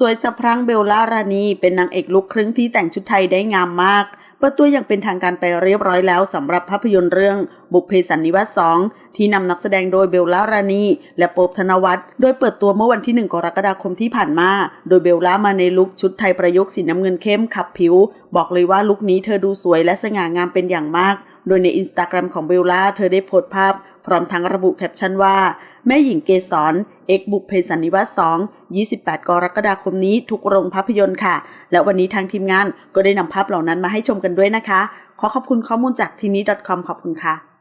สวยสะพรั่งเบลล่ารานีเป็นนางเอกลุคครึ่งที่แต่งชุดไทยได้งามมาก เปิดตัวอย่างเป็นทางการไปเรียบร้อยแล้วสำหรับภาพยนตร์เรื่องบุพเพสันนิวาส 2 ที่นำนักแสดงโดยเบลล่ารานีและโป๊บธนวัฒน์โดยเปิดตัวเมื่อวันที่ 1 กรกฎาคมที่ผ่านมา โดยเบลล่ามาในลุคชุดไทยประยุกต์สีน้ำเงินเข้มขับผิว บอกเลยว่าลุคนี้เธอดูสวยและสง่างามเป็นอย่างมาก โดยในอินสตาแกรมของเบลล่าเธอได้โพสต์ภาพ พร้อมทั้งระบุแคปชั่นว่า แม่หญิงเกสรเอกบุกเพสันนิวาส2 28 กรกฎาคมนี้ทุกโรงภาพยนตร์ค่ะ และวันนี้ทางทีมงานก็ได้นำภาพเหล่านั้นมาให้ชมกันด้วยนะคะ ขอขอบคุณข้อมูลจากทีนี้ .com ขอบคุณค่ะ